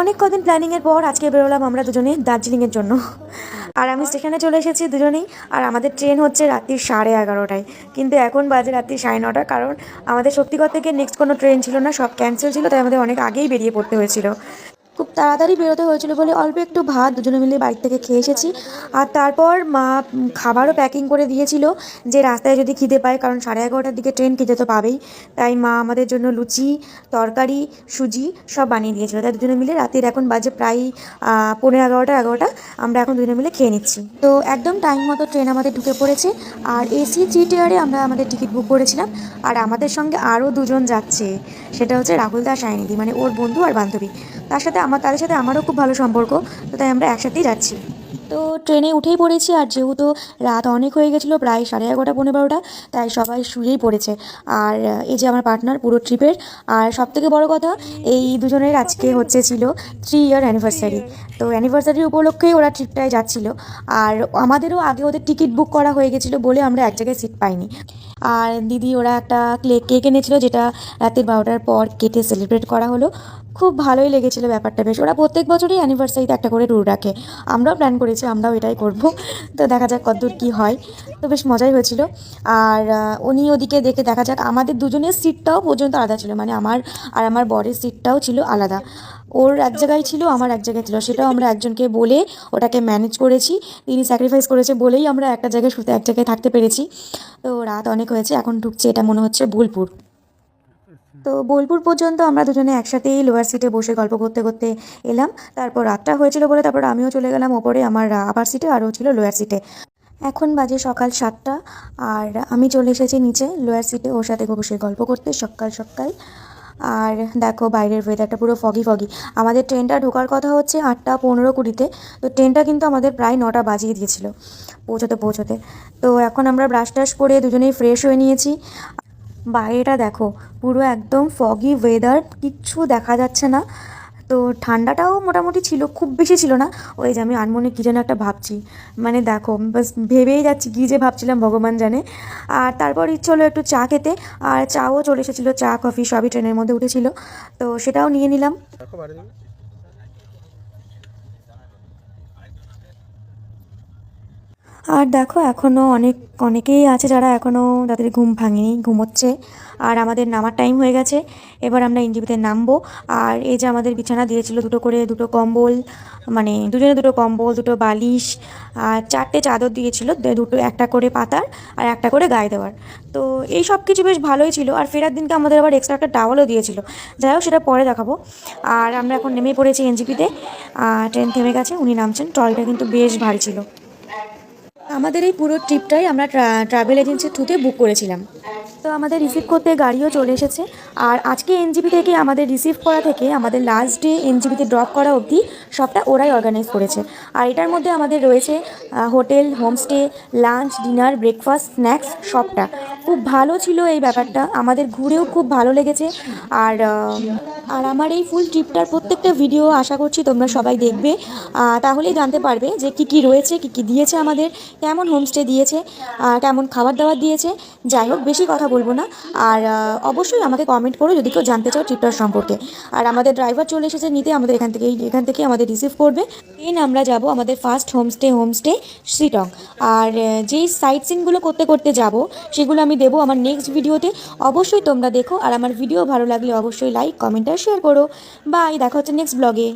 অনেক কদিন প্ল্যানিংয়ের পর আজকে বেরোলাম আমরা দুজনে দার্জিলিংয়ের জন্য। আর আমি সেখানে চলে এসেছি দুজনেই। আর আমাদের ট্রেন হচ্ছে রাত্রি সাড়ে এগারোটায়। কিন্তু এখন বাজে রাত্রি সাড়ে নটা, কারণ আমাদের সত্যিকর থেকে নেক্সট কোনো ট্রেন ছিল না, সব ক্যান্সেল ছিল, তাই আমাদের অনেক আগেই বেরিয়ে পড়তে হয়েছিল। খুব তাড়াতাড়ি বেরোতে হয়েছিল বলে অল্প একটু ভাত দুজনে মিলে বাড়ি থেকে খেয়ে এসেছি। আর তারপর মা খাবারও প্যাকিং করে দিয়েছিল যে রাস্তায় যদি খিদে পায়, কারণ সাড়ে এগারোটার দিকে ট্রেন খিদে তো পাবেই। তাই মা আমাদের জন্য লুচি, তরকারি, সুজি সব বানিয়ে দিয়েছিল। তাই দুজনে মিলে রাতের এখন বাজে প্রায় পনেরো এগারোটা এগারোটা। আমরা এখন দুজনে মিলে খেয়ে নিচ্ছি। তো একদম টাইম মতো ট্রেন আমাদের ঢুকে পড়েছে। আর এসি থ্রি টিয়ারে আমরা আমাদের টিকিট বুক করেছিলাম। আর আমাদের সঙ্গে আরও দুজন যাচ্ছে। সেটা হচ্ছে রাহুল দাস আইনিদি মানে ওর বন্ধু আর বান্ধবী। তার সাথে আমার, তাদের সাথে আমারও খুব ভালো সম্পর্ক, তো তাই আমরা একসাথেই যাচ্ছি। তো ট্রেনে উঠেই পড়েছি, আর যেহেতু রাত অনেক হয়ে গেছিল, প্রায় সাড়ে এগারোটা পনেরো বারোটা, তাই সবাই শুয়েই পড়েছে। আর এই যে আমার পার্টনার, পুরো ট্রিপের, আর সব থেকে বড়ো কথা, এই দুজনের আজকে হচ্ছে ছিল থ্রি ইয়ার অ্যানিভার্সারি তো অ্যানিভার্সারি উপলক্ষেই ওরা ট্রিপটায় যাচ্ছিল, আর আমাদেরও আগে ওদের টিকিট বুক করা হয়ে গেছিল বলে আমরা এক জায়গায় সিট পাইনি। আর দিদি ওরা একটা কেক এনেছিল, যেটা রাতের বারোটার পর কেটে সেলিব্রেট করা হলো। খুব ভালোই লেগেছিলো ব্যাপারটা বেশ। ওরা প্রত্যেক বছরই অ্যানিভার্সারিতে একটা করে ট্যুর রাখে। আমরাও প্ল্যান করেছি, আমরাও এটাই করব। তো দেখা যাক কতদূর কী হয়। তো বেশ মজাই হয়েছিল। আর উনি ওদিকে দেখে দেখা যাক, আমাদের দুজনের সিটটাও পর্যন্ত আলাদা ছিল। মানে আমার আর আমার বরের সিটটাও ছিল আলাদা। ওর এক জায়গায় ছিল, আমার এক জায়গায় ছিল। সেটাও আমরা একজনকে বলে ওটাকে ম্যানেজ করেছি। তিনি স্যাক্রিফাইস করেছে বলেই আমরা একটা জায়গায় শুতে, এক জায়গায় থাকতে পেরেছি। তো রাত অনেক হয়েছে, এখন ঢুকছে, এটা মনে হচ্ছে বোলপুর। তো বোলপুর পর্যন্ত আমরা দুজনে একসাথেই লোয়ার সিটে বসে গল্প করতে করতে এলাম। তারপর রাতটা হয়েছিল বলে তারপর আমিও চলে গেলাম ওপরে আমার আপার সিটে আরও ছিল লোয়ার সিটে এখন বাজে সকাল সাতটা আর আমি চলে এসেছি নিচে লোয়ার সিটে ওর সাথে বসে গল্প করতে সকাল সকাল। আর দেখো বাইরের ওয়েদারটা পুরো ফগি ফগি আমাদের ট্রেনটা ঢোকার কথা হচ্ছে আটটা পনেরো কুড়িতে। তো ট্রেনটা কিন্তু আমাদের প্রায় নটা বাজিয়ে দিয়েছিল, পৌঁছোতে পৌঁছোতে। তো এখন আমরা ব্রাশ টাশ করে দুজনেই ফ্রেশ হয়ে নিয়েছি। বাইরেটা দেখো, পুরো একদম ফগি ওয়েদার কিচ্ছু দেখা যাচ্ছে না। তো ঠান্ডাটাও মোটামুটি ছিল, খুব বেশি ছিল না। ওই যে আমি আনমনে কী যেন একটা ভাবছি। মানে দেখো, বাস ভেবেই যাচ্ছি, কী যে ভাবছিলাম ভগবান জানে। আর তারপর ইচ্ছে হলো একটু চা খেতে। আর চাও চলে এসেছিল, চা, কফি সবই ট্রেনের মধ্যে উঠেছিল। তো সেটাও নিয়ে নিলাম। আর দেখো এখনও অনেক, অনেকেই আছে যারা এখনও তাদের ঘুম ভাঙেনি, ঘুমোচ্ছে। আর আমাদের নামার টাইম হয়ে গেছে, এবার আমরা এনজিপিতে নামবো। আর এই যে আমাদের বিছানা দিয়েছিল দুটো করে, দুটো কম্বল মানে দুজনে দুটো কম্বল, দুটো বালিশ, আর চারটে চাদর দিয়েছিল দুটো, একটা করে পাতার আর একটা করে গায়ে দেওয়ার। তো এই সব কিছু বেশ ভালোই ছিল, আর ফেরার দিনকে আমাদের আবার এক্সট্রা একটা টাওয়ালও দিয়েছিল। যাই হোক, সেটা পরে দেখাবো। আর আমরা এখন নেমে পড়েছি এনজিপিতে ট্রেন থেমে গেছে, উনি নামছেন। ট্রলিটা কিন্তু বেশ ভারী ছিল। আমাদের এই পুরো ট্রিপটাই আমরা ট্রাভেল এজেন্সির থ্রুতে বুক করেছিলাম। তো আমাদের রিসিভ করতে গাড়িও চলে এসেছে। আর আজকে এনজিপি থেকে আমাদের রিসিভ করা থেকে আমাদের লাস্ট ডে এনজিপিতে ড্রপ করা অবধি সবটা ওরাই অর্গানাইজ করেছে। আর এটার মধ্যে আমাদের রয়েছে hotel homestay lunch dinner breakfast snacks সবটা। খুব ভালো ছিল এই ব্যাপারটা। আমাদের ঘুরেও খুব ভালো লেগেছে। আর আর আমার এই ফুল ট্রিপটার প্রত্যেকটা ভিডিও আশা করছি তোমরা সবাই দেখবে। তাহলেই জানতে পারবে যে কী কী রয়েছে, কী কী দিয়েছে আমাদের, কেমন হোমস্টে দিয়েছে কেমন খাবার দাবার দিয়েছে। যাই হোক, বেশি কথা বলব না। আর অবশ্যই আমাকে কমেন্ট করো যদি কেউ জানতে চাও ট্রিপটার সম্পর্কে। আর আমাদের ড্রাইভার চলে এসেছে নিতে, আমাদের এখান থেকে এখান থেকে আমাদের রিসিভ করবে। দেন আমরা যাব আমাদের ফার্স্ট হোমস্টে হোমস্টে শিটং আর যেই সাইট সিনগুলো করতে করতে যাব, সেগুলো আমি দেবো আমার নেক্সট ভিডিওতে অবশ্যই তোমরা দেখো। আর আমার ভিডিও ভালো লাগলে অবশ্যই লাইক কমেন্ট আর শেয়ার করো। বাই দেখা হচ্ছে নেক্সট ব্লগে